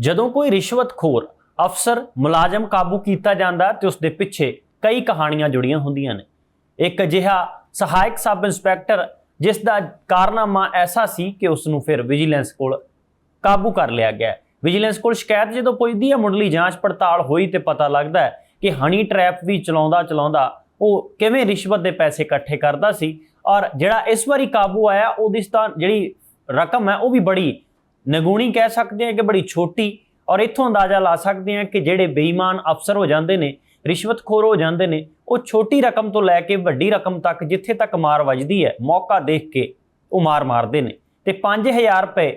ਜਦੋਂ ਕੋਈ ਰਿਸ਼ਵਤਖੋਰ ਅਫਸਰ ਮੁਲਾਜ਼ਮ ਕਾਬੂ ਕੀਤਾ ਜਾਂਦਾ ਤੇ ਉਸ ਦੇ ਪਿੱਛੇ ਕਈ ਕਹਾਣੀਆਂ ਜੁੜੀਆਂ ਹੁੰਦੀਆਂ ਨੇ। ਇੱਕ ਅਜਿਹਾ ਸਹਾਇਕ ਸਬ ਇੰਸਪੈਕਟਰ ਜਿਸ ਦਾ ਕਾਰਨਾਮਾ ਐਸਾ ਸੀ ਕਿ ਉਸ ਨੂੰ ਫਿਰ ਵਿਜੀਲੈਂਸ ਕੋਲ ਕਾਬੂ ਕਰ ਲਿਆ ਗਿਆ। ਵਿਜੀਲੈਂਸ ਕੋਲ ਸ਼ਿਕਾਇਤ ਜਦੋਂ ਪਹੁੰਚਦੀ ਹੈ, ਮੁੱਢਲੀ ਜਾਂਚ ਪੜਤਾਲ ਹੋਈ ਤੇ ਪਤਾ ਲੱਗਦਾ ਹੈ ਕਿ ਹਣੀ ਟ੍ਰੈਪ ਵੀ ਚਲਾਉਂਦਾ ਚਲਾਉਂਦਾ ਉਹ ਕਿਵੇਂ ਰਿਸ਼ਵਤ ਦੇ ਪੈਸੇ ਇਕੱਠੇ ਕਰਦਾ ਸੀ ਔਰ ਜਿਹੜਾ ਇਸ ਵਾਰੀ ਕਾਬੂ ਆਇਆ, ਉਹਦੀ ਤਾਂ ਜਿਹੜੀ ਰਕਮ ਹੈ, ਉਹ ਵੀ ਬੜੀ ਨਗੂਣੀ ਕਹਿ ਸਕਦੇ ਹਾਂ ਕਿ ਬੜੀ ਛੋਟੀ ਔਰ ਇੱਥੋਂ ਅੰਦਾਜ਼ਾ ਲਾ ਸਕਦੇ ਹਾਂ ਕਿ ਜਿਹੜੇ ਬੇਈਮਾਨ ਅਫਸਰ ਹੋ ਜਾਂਦੇ ਨੇ, ਰਿਸ਼ਵਤਖੋਰ ਹੋ ਜਾਂਦੇ ਨੇ, ਉਹ ਛੋਟੀ ਰਕਮ ਤੋਂ ਲੈ ਕੇ ਵੱਡੀ ਰਕਮ ਤੱਕ ਜਿੱਥੇ ਤੱਕ ਮਾਰ ਵੱਜਦੀ ਹੈ, ਮੌਕਾ ਦੇਖ ਕੇ ਉਹ ਮਾਰ ਮਾਰਦੇ ਨੇ। ਤੇ 5000 ਰੁਪਏ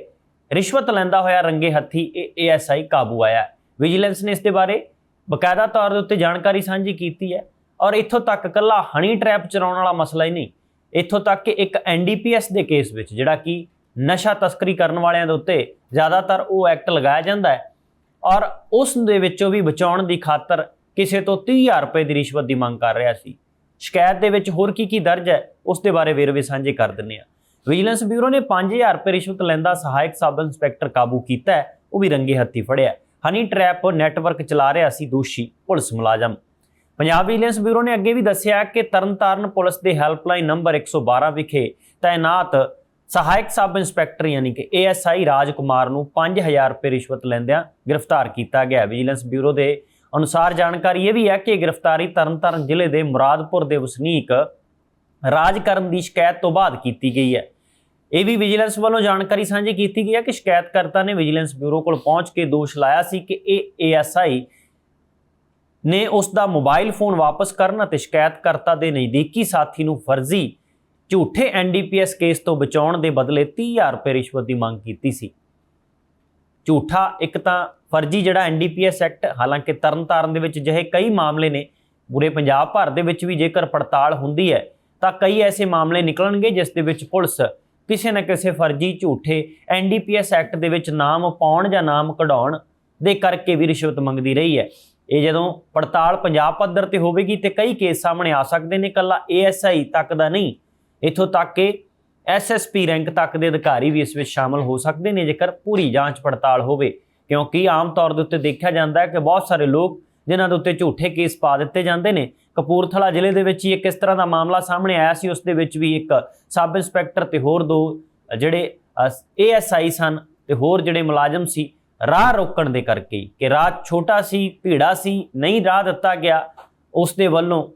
ਰਿਸ਼ਵਤ ਲੈਂਦਾ ਹੋਇਆ ਰੰਗੇ ਹੱਥੀ ਇਹ ਏਐਸਆਈ ਕਾਬੂ ਆਇਆ। ਵਿਜੀਲੈਂਸ ਨੇ ਇਸ ਦੇ ਬਾਰੇ ਬਕਾਇਦਾ ਤੌਰ ਦੇ ਉੱਤੇ ਜਾਣਕਾਰੀ ਸਾਂਝੀ ਕੀਤੀ ਹੈ ਔਰ ਇੱਥੋਂ ਤੱਕ ਕੱਲਾ ਹਣੀ ਟ੍ਰੈਪ ਚਲਾਉਣ ਵਾਲਾ ਮਸਲਾ ਹੀ ਨਹੀਂ। ਇੱਥੋਂ ਤੱਕ ਕਿ ਇੱਕ ਐਨਡੀਪੀਐਸ ਦੇ ਕੇਸ ਵਿੱਚ, ਜਿਹੜਾ ਕਿ ਨਸ਼ਾ ਤਸਕਰੀ ਕਰਨ ਵਾਲਿਆਂ ਦੇ ਉੱਤੇ ਜ਼ਿਆਦਾਤਰ ਉਹ ਐਕਟ ਲਗਾਇਆ ਜਾਂਦਾ ਹੈ ਔਰ ਉਸ ਦੇ ਵਿੱਚੋਂ ਵੀ ਬਚਾਉਣ ਦੀ ਖਾਤਰ ਕਿਸੇ ਤੋਂ 30000 ਰੁਪਏ ਦੀ ਰਿਸ਼ਵਤ ਦੀ ਮੰਗ ਕਰ ਰਿਹਾ ਸੀ। ਸ਼ਿਕਾਇਤ ਦੇ ਵਿੱਚ ਹੋਰ ਕੀ ਕੀ ਦਰਜ ਹੈ, ਉਸ ਦੇ ਬਾਰੇ ਵੇਰਵੇ ਸਾਂਝੇ ਕਰ ਦਿੰਨੇ ਆ ਵਿਜੀਲੈਂਸ ਬਿਊਰੋ ਨੇ 5000 ਰੁਪਏ ਰਿਸ਼ਵਤ ਲੈਂਦਾ ਸਹਾਇਕ ਸਬ ਇੰਸਪੈਕਟਰ ਕਾਬੂ ਕੀਤਾ ਹੈ, ਉਹ ਵੀ ਰੰਗੇ ਹੱਥੀ ਫੜਿਆ ਹਨੀ ਟ੍ਰੈਪ ਨੈਟਵਰਕ ਚਲਾ ਰਿਹਾ ਸੀ ਦੋਸ਼ੀ ਪੁਲਿਸ ਮੁਲਾਜ਼ਮ। ਪੰਜਾਬ ਵਿਜੀਲੈਂਸ ਬਿਊਰੋ ਨੇ ਅੱਗੇ ਵੀ ਦੱਸਿਆ ਕਿ ਤਰਨਤਾਰਨ ਪੁਲਿਸ ਦੇ ਹੈਲਪਲਾਈਨ ਨੰਬਰ 112 ਵਿਖੇ ਤਾਇਨਾਤ ਸਹਾਇਕ ਸਬ ਇੰਸਪੈਕਟਰ ਯਾਨੀ ਕਿ ਏਐਸਆਈ ਰਾਜਕੁਮਾਰ ਨੂੰ 5000 ਰੁਪਏ ਰਿਸ਼ਵਤ ਲੈਂਦਿਆਂ ਗ੍ਰਿਫਤਾਰ ਕੀਤਾ ਗਿਆ। ਵਿਜੀਲੈਂਸ ਬਿਊਰੋ ਦੇ ਅਨੁਸਾਰ ਜਾਣਕਾਰੀ ਇਹ ਵੀ ਹੈ ਕਿ ਇਹ ਗ੍ਰਿਫਤਾਰੀ ਤਰਨਤਾਰਨ ਜ਼ਿਲ੍ਹੇ ਦੇ ਮੁਰਾਦਪੁਰ ਦੇ ਵਸਨੀਕ ਰਾਜਕਰਨ ਦੀ ਸ਼ਿਕਾਇਤ ਤੋਂ ਬਾਅਦ ਕੀਤੀ ਗਈ ਹੈ। ਇਹ ਵੀ ਵਿਜੀਲੈਂਸ ਵੱਲੋਂ ਜਾਣਕਾਰੀ ਸਾਂਝੀ ਕੀਤੀ ਗਈ ਹੈ ਕਿ ਸ਼ਿਕਾਇਤਕਰਤਾ ਨੇ ਵਿਜੀਲੈਂਸ ਬਿਊਰੋ ਕੋਲ ਪਹੁੰਚ ਕੇ ਦੋਸ਼ ਲਾਇਆ ਸੀ ਕਿ ਇਹ ਏਐਸਆਈ ਨੇ ਉਸ ਦਾ ਮੋਬਾਈਲ ਫੋਨ ਵਾਪਸ ਕਰਨ ਅਤੇ ਸ਼ਿਕਾਇਤਕਰਤਾ ਦੇ ਨਜ਼ਦੀਕੀ ਸਾਥੀ ਨੂੰ ਫਰਜ਼ੀ ਝੂਠੇ ਐਨਡੀਪੀਐਸ ਕੇਸ ਤੋਂ ਬਚਾਉਣ ਦੇ ਬਦਲੇ 30000 ਰੁਪਏ ਰਿਸ਼ਵਤ ਦੀ ਮੰਗ ਕੀਤੀ ਸੀ। ਝੂਠਾ ਇੱਕ ਤਾਂ ਫਰਜ਼ੀ ਜਿਹੜਾ ਐਨਡੀਪੀਐਸ ਐਕਟ, ਹਾਲਾਂਕਿ ਤਰਨਤਾਰਨ ਦੇ ਵਿੱਚ ਜਿਹੇ ਕਈ ਮਾਮਲੇ ਨੇ, ਪੂਰੇ ਪੰਜਾਬ ਭਰ ਦੇ ਵਿੱਚ ਵੀ ਜੇਕਰ ਪੜਤਾਲ ਹੁੰਦੀ ਹੈ, ਤਾਂ ਕਈ ਐਸੇ ਮਾਮਲੇ ਨਿਕਲਣਗੇ ਜਿਸ ਦੇ ਵਿੱਚ ਪੁਲਿਸ ਕਿਸੇ ਨਾ ਕਿਸੇ ਫਰਜ਼ੀ ਝੂਠੇ ਐਨਡੀਪੀਐਸ ਐਕਟ ਦੇ ਵਿੱਚ ਨਾਮ ਪਾਉਣ ਜਾਂ ਨਾਮ ਕਢਾਉਣ ਦੇ ਕਰਕੇ ਵੀ ਰਿਸ਼ਵਤ ਮੰਗਦੀ ਰਹੀ ਹੈ। ਇਹ ਜਦੋਂ ਪੜਤਾਲ ਪੰਜਾਬ ਪੱਧਰ ਤੇ ਹੋਵੇਗੀ ਤੇ ਕਈ ਕੇਸ ਸਾਹਮਣੇ ਆ ਸਕਦੇ ਨੇ ਕੱਲਾ ਏਐਸਆਈ ਤੱਕ ਦਾ ਨਹੀਂ ਇਥੋਂ ਤੱਕ ਕਿ ਐਸਐਸਪੀ ਰੈਂਕ ਤੱਕ ਦੇ ਅਧਿਕਾਰੀ ਵੀ ਇਸ ਵਿੱਚ ਸ਼ਾਮਲ ਹੋ ਸਕਦੇ ਨੇ, ਜੇਕਰ ਪੂਰੀ ਜਾਂਚ ਪੜਤਾਲ ਹੋਵੇ। ਕਿਉਂਕਿ ਆਮ ਤੌਰ ਦੇ ਉੱਤੇ ਦੇਖਿਆ ਜਾਂਦਾ ਹੈ ਕਿ ਬਹੁਤ ਸਾਰੇ ਲੋਕ ਜਿਨ੍ਹਾਂ ਦੇ ਉੱਤੇ ਝੂਠੇ ਕੇਸ ਪਾ ਦਿੱਤੇ ਜਾਂਦੇ ਨੇ। ਕਪੂਰਥਲਾ ਜ਼ਿਲ੍ਹੇ ਦੇ ਵਿੱਚ ਹੀ ਇੱਕ ਇਸ ਤਰ੍ਹਾਂ ਦਾ ਮਾਮਲਾ ਸਾਹਮਣੇ ਆਇਆ ਸੀ। ਉਸ ਦੇ ਵਿੱਚ ਵੀ ਇੱਕ ਸਬ ਇੰਸਪੈਕਟਰ ਤੇ ਹੋਰ ਦੋ, ਜਿਹੜੇ ਏਐਸਆਈ ਸਨ ਤੇ ਹੋਰ ਜਿਹੜੇ ਮੁਲਾਜ਼ਮ ਸੀ, ਰਾਹ ਰੋਕਣ ਦੇ ਕਰਕੇ। ਕਿ ਰਾਹ ਛੋਟਾ ਸੀ, ਭੀੜਾ ਸੀ, ਨਹੀਂ ਰਾਹ ਦਿੱਤਾ ਗਿਆ, ਉਸ ਦੇ ਵੱਲੋਂ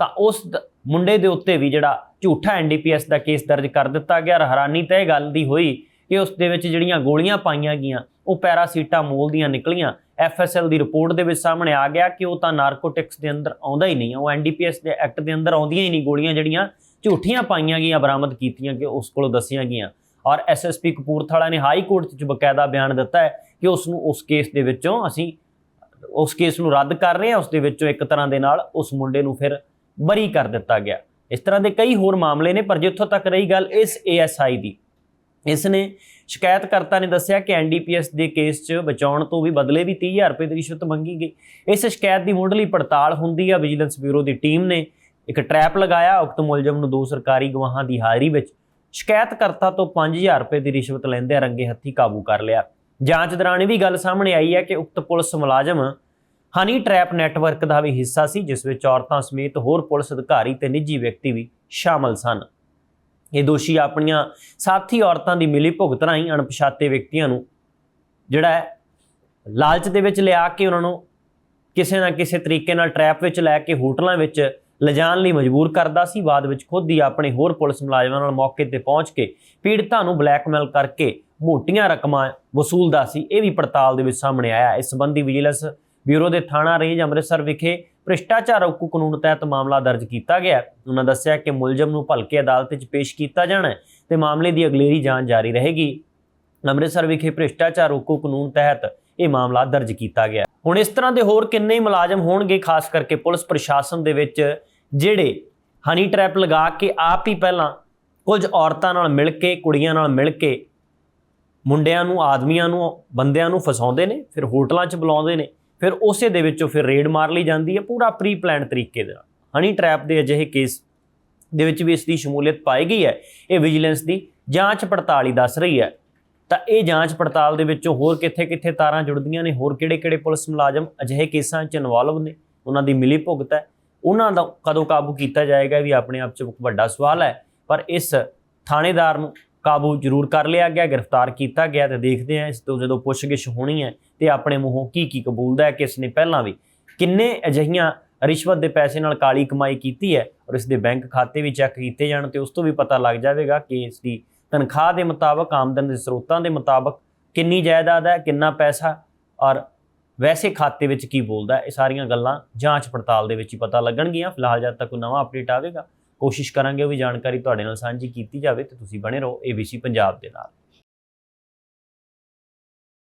ਤਾਂ ਉਸ ਦ- ਮੁੰਡੇ ਦੇ ਉੱਤੇ ਵੀ ਜਿਹੜਾ ਝੂਠਾ ਐਨਡੀਪੀਐਸ ਦਾ ਕੇਸ ਦਰਜ ਕਰ ਦਿੱਤਾ ਗਿਆ ਔਰ ਹੈਰਾਨੀ ਤਾਂ ਇਹ ਗੱਲ ਦੀ ਹੋਈ ਕਿ ਉਸ ਦੇ ਵਿੱਚ ਜਿਹੜੀਆਂ ਗੋਲੀਆਂ ਪਾਈਆਂ ਗਈਆਂ, ਉਹ ਪੈਰਾਸੀਟਾਮੋਲ ਦੀਆਂ ਨਿਕਲੀਆਂ। ਐਫਐਸਐਲ ਦੀ ਰਿਪੋਰਟ ਦੇ ਵਿੱਚ ਸਾਹਮਣੇ ਆ ਗਿਆ ਕਿ ਉਹ ਤਾਂ ਨਾਰਕੋਟਿਕਸ ਦੇ ਅੰਦਰ ਆਉਂਦਾ ਹੀ ਨਹੀਂ, ਉਹ ਐਨਡੀਪੀਐਸ ਦੇ ਐਕਟ ਦੇ ਅੰਦਰ ਆਉਂਦੀਆਂ ਹੀ ਨਹੀਂ ਗੋਲੀਆਂ ਜਿਹੜੀਆਂ ਝੂਠੀਆਂ ਪਾਈਆਂ ਗਈਆਂ, ਬਰਾਮਦ ਕੀਤੀਆਂ ਕਿ ਉਸ ਕੋਲੋਂ ਦੱਸੀਆਂ ਗਈਆਂ। ਔਰ ਐਸਐਸਪੀ ਕਪੂਰਥਲਾ ਨੇ ਹਾਈ ਕੋਰਟ 'ਚ ਬਕਾਇਦਾ ਬਿਆਨ ਦਿੱਤਾ ਹੈ ਕਿ ਉਸ ਨੂੰ ਉਸ ਕੇਸ ਦੇ ਵਿੱਚੋਂ ਅਸੀਂ ਉਸ ਕੇਸ ਨੂੰ ਰੱਦ ਕਰ ਰਹੇ ਹਾਂ, ਉਸ ਦੇ ਵਿੱਚੋਂ ਇੱਕ ਤਰ੍ਹਾਂ ਦੇ ਨਾਲ ਉਸ ਮੁੰਡੇ ਨੂੰ ਫਿਰ ਬਰੀ ਕਰ ਦਿੱਤਾ ਗਿਆ। ਇਸ ਤਰ੍ਹਾਂ ਦੇ ਕਈ ਹੋਰ ਮਾਮਲੇ ਨੇ, ਪਰ ਜਿੱਥੋਂ ਤੱਕ ਰਹੀ ਗੱਲ ਇਸ ਏਐਸਆਈ ਦੀ, ਇਸ ਨੇ ਸ਼ਿਕਾਇਤਕਰਤਾ ਨੇ ਦੱਸਿਆ ਕਿ ਐਨਡੀਪੀਐਸ ਦੇ ਕੇਸ 'ਚ ਬਚਾਉਣ ਤੋਂ ਵੀ ਬਦਲੇ ਵੀ 30000 ਰੁਪਏ ਦੀ ਰਿਸ਼ਵਤ ਮੰਗੀ ਗਈ। ਇਸ ਸ਼ਿਕਾਇਤ ਦੀ ਮੁੱਢਲੀ ਪੜਤਾਲ ਹੁੰਦੀ ਆ ਵਿਜੀਲੈਂਸ ਬਿਊਰੋ ਦੀ ਟੀਮ ਨੇ ਇੱਕ ਟਰੈਪ ਲਗਾਇਆ, ਉਕਤ ਮੁਲਜ਼ਮ ਨੂੰ ਦੋ ਸਰਕਾਰੀ ਗਵਾਹਾਂ ਦੀ ਹਾਜ਼ਰੀ ਵਿੱਚ ਸ਼ਿਕਾਇਤਕਰਤਾ ਤੋਂ 5000 ਰੁਪਏ ਦੀ ਰਿਸ਼ਵਤ ਲੈਂਦੇ ਰੰਗੇ ਹੱਥੀ ਕਾਬੂ ਕਰ ਲਿਆ। ਜਾਂਚ ਦੌਰਾਨ ਇਹ ਵੀ ਗੱਲ ਸਾਹਮਣੇ ਆਈ ਹੈ ਕਿ ਉਕਤ ਪੁਲਿਸ ਮੁਲਾਜ਼ਮ ਹਨੀ ਟ੍ਰੈਪ ਨੈਟਵਰਕ ਦਾ ਵੀ ਹਿੱਸਾ ਸੀ, ਜਿਸ ਵਿੱਚ ਔਰਤਾਂ ਸਮੇਤ ਹੋਰ ਪੁਲਿਸ ਅਧਿਕਾਰੀ ਤੇ ਨਿੱਜੀ ਵਿਅਕਤੀ ਵੀ ਸ਼ਾਮਲ ਸਨ। ਇਹ ਦੋਸ਼ੀ ਆਪਣੀਆਂ ਸਾਥੀ ਔਰਤਾਂ ਦੀ ਮਿਲੀ ਭੁਗਤ ਰਾਹੀਂ ਅਣਪਛਾਤੇ ਵਿਅਕਤੀਆਂ ਨੂੰ ਜਿਹੜਾ ਹੈ, ਲਾਲਚ ਦੇ ਵਿੱਚ ਲਿਆ ਕੇ ਉਹਨਾਂ ਨੂੰ ਕਿਸੇ ਨਾ ਕਿਸੇ ਤਰੀਕੇ ਨਾਲ ਟਰੈਪ ਵਿੱਚ ਲੈ ਕੇ ਹੋਟਲਾਂ ਵਿੱਚ ਲਿਜਾਣ ਲਈ ਮਜਬੂਰ ਕਰਦਾ ਸੀ। ਬਾਅਦ ਵਿੱਚ ਖੁਦ ਹੀ ਆਪਣੇ ਹੋਰ ਪੁਲਿਸ ਮੁਲਾਜ਼ਮਾਂ ਨਾਲ ਮੌਕੇ ਤੇ ਪਹੁੰਚ ਕੇ ਪੀੜਤਾਂ ਨੂੰ ਬਲੈਕਮੇਲ ਕਰਕੇ ਮੋਟੀਆਂ ਰਕਮਾਂ ਵਸੂਲਦਾ ਸੀ। ਇਹ ਵੀ ਪੜਤਾਲ ਦੇ ਵਿੱਚ ਸਾਹਮਣੇ ਆਇਆ। ਇਸ ਸੰਬੰਧੀ ਵਿਜੀਲੈਂਸ ਬਿਊਰੋ ਦੇ ਥਾਣਾ ਰੇਂਜ ਅੰਮ੍ਰਿਤਸਰ ਵਿਖੇ ਭ੍ਰਿਸ਼ਟਾਚਾਰ ਰੋਕੂ ਕਾਨੂੰਨ ਤਹਿਤ ਮਾਮਲਾ ਦਰਜ ਕੀਤਾ ਗਿਆ ਉਹਨਾਂ ਦੱਸਿਆ ਕਿ ਮੁਲਜ਼ਮ ਨੂੰ ਭਲਕੇ ਅਦਾਲਤ 'ਚ ਪੇਸ਼ ਕੀਤਾ ਜਾਣਾ ਹੈ ਤੇ ਮਾਮਲੇ ਦੀ ਅਗਲੇਰੀ ਜਾਂਚ ਜਾਰੀ ਰਹੇਗੀ। ਅੰਮ੍ਰਿਤਸਰ ਵਿਖੇ ਭ੍ਰਿਸ਼ਟਾਚਾਰ ਰੋਕੂ ਕਾਨੂੰਨ ਤਹਿਤ ਇਹ ਮਾਮਲਾ ਦਰਜ ਕੀਤਾ ਗਿਆ ਹੁਣ ਇਸ ਤਰ੍ਹਾਂ ਦੇ ਹੋਰ ਕਿੰਨੇ ਹੀ ਮੁਲਾਜ਼ਮ ਹੋਣਗੇ, ਖਾਸ ਕਰਕੇ ਪੁਲਿਸ ਪ੍ਰਸ਼ਾਸਨ ਦੇ ਵਿੱਚ, ਜਿਹੜੇ ਹਨੀ ਟ੍ਰੈਪ ਲਗਾ ਕੇ ਆਪ ਹੀ ਪਹਿਲਾਂ ਕੁਝ ਔਰਤਾਂ ਨਾਲ ਮਿਲ ਕੇ, ਕੁੜੀਆਂ ਨਾਲ ਮਿਲ ਕੇ ਮੁੰਡਿਆਂ ਨੂੰ, ਆਦਮੀਆਂ ਨੂੰ, ਬੰਦਿਆਂ ਨੂੰ ਫਸਾਉਂਦੇ ਨੇ, ਫਿਰ ਹੋਟਲਾਂ 'ਚ ਬੁਲਾਉਂਦੇ ਨੇ ਫਿਰ ਉਸੇ ਦੇ ਵਿੱਚੋਂ ਫਿਰ ਰੇਡ ਮਾਰ ਲਈ ਜਾਂਦੀ ਹੈ ਪੂਰਾ ਪ੍ਰੀ ਪਲਾਨ ਤਰੀਕੇ ਦੇ ਨਾਲ। ਹਨੀ ਟ੍ਰੈਪ ਦੇ ਅਜਿਹੇ ਕੇਸ ਦੇ ਵਿੱਚ ਵੀ ਇਸ ਦੀ ਸ਼ਮੂਲੀਅਤ ਪਾਈ ਗਈ ਹੈ, ਇਹ ਵਿਜੀਲੈਂਸ ਦੀ ਜਾਂਚ ਪੜਤਾਲ ਹੀ ਦੱਸ ਰਹੀ ਹੈ। ਤਾਂ ਇਹ ਜਾਂਚ ਪੜਤਾਲ ਦੇ ਵਿੱਚੋਂ ਹੋਰ ਕਿੱਥੇ-ਕਿੱਥੇ ਤਾਰਾਂ ਜੁੜਦੀਆਂ ਨੇ, ਹੋਰ ਕਿਹੜੇ-ਕਿਹੜੇ ਪੁਲਿਸ ਮੁਲਾਜ਼ਮ ਅਜਿਹੇ ਕੇਸਾਂ 'ਚ ਇਨਵੋਲਵ ਨੇ, ਉਹਨਾਂ ਦੀ ਮਿਲੀ ਭੁਗਤ ਹੈ। ਉਹਨਾਂ ਦਾ ਕਦੋਂ ਕਾਬੂ ਕੀਤਾ ਜਾਏਗਾ ਇਹ ਵੀ ਆਪਣੇ ਆਪ 'ਚ ਇੱਕ ਵੱਡਾ ਸਵਾਲ ਹੈ। ਪਰ ਇਸ ਥਾਣੇਦਾਰ ਨੂੰ ਕਾਬੂ ਜ਼ਰੂਰ ਕਰ ਲਿਆ ਗਿਆ, ਗ੍ਰਿਫਤਾਰ ਕੀਤਾ ਗਿਆ ਤੇ ਦੇਖਦੇ ਹਾਂ ਇਸ ਤੋਂ ਜਦੋਂ ਪੁੱਛਗਿੱਛ ਹੋਣੀ ਹੈ ਤੇ ਆਪਣੇ ਮੂੰਹੋਂ ਕੀ ਕੀ ਕਬੂਲਦਾ ਹੈ ਕਿਸ ਨੇ ਪਹਿਲਾਂ ਵੀ ਕਿੰਨੇ ਅਜਿਹੀਆਂ ਰਿਸ਼ਵਤ ਦੇ ਪੈਸੇ ਨਾਲ ਕਾਲੀ ਕਮਾਈ ਕੀਤੀ ਹੈ ਔਰ ਇਸ ਦੇ ਬੈਂਕ ਖਾਤੇ ਵੀ ਚੈੱਕ ਕੀਤੇ ਜਾਣ ਤੇ ਉਸ ਤੋਂ ਵੀ ਪਤਾ ਲੱਗ ਜਾਵੇਗਾ ਕਿ ਇਸ ਦੀ ਤਨਖਾਹ ਦੇ ਮੁਤਾਬਕ, ਆਮਦਨ ਦੇ ਸਰੋਤਾਂ ਦੇ ਮੁਤਾਬਕ ਕਿੰਨੀ ਜਾਇਦਾਦ ਹੈ, ਕਿੰਨਾ ਪੈਸਾ ਔਰ ਵੈਸੇ ਖਾਤੇ ਵਿੱਚ ਕੀ ਬੋਲਦਾ ਇਹ ਸਾਰੀਆਂ ਗੱਲਾਂ ਜਾਂਚ ਪੜਤਾਲ ਦੇ ਵਿੱਚ ਹੀ ਪਤਾ ਲੱਗਣਗੀਆਂ। ਫਿਲਹਾਲ ਜਦ ਤੱਕ ਕੋਈ ਨਵਾਂ ਅਪਡੇਟ ਆਵੇਗਾ ਕੋਸ਼ਿਸ਼ ਕਰਾਂਗੇ ਉਹ ਵੀ ਜਾਣਕਾਰੀ ਤੁਹਾਡੇ ਨਾਲ ਸਾਂਝੀ ਕੀਤੀ ਜਾਵੇ ਤੇ ਤੁਸੀਂ ਬਣੇ ਰਹੋ ABC ਪੰਜਾਬ ਦੇ ਨਾਲ।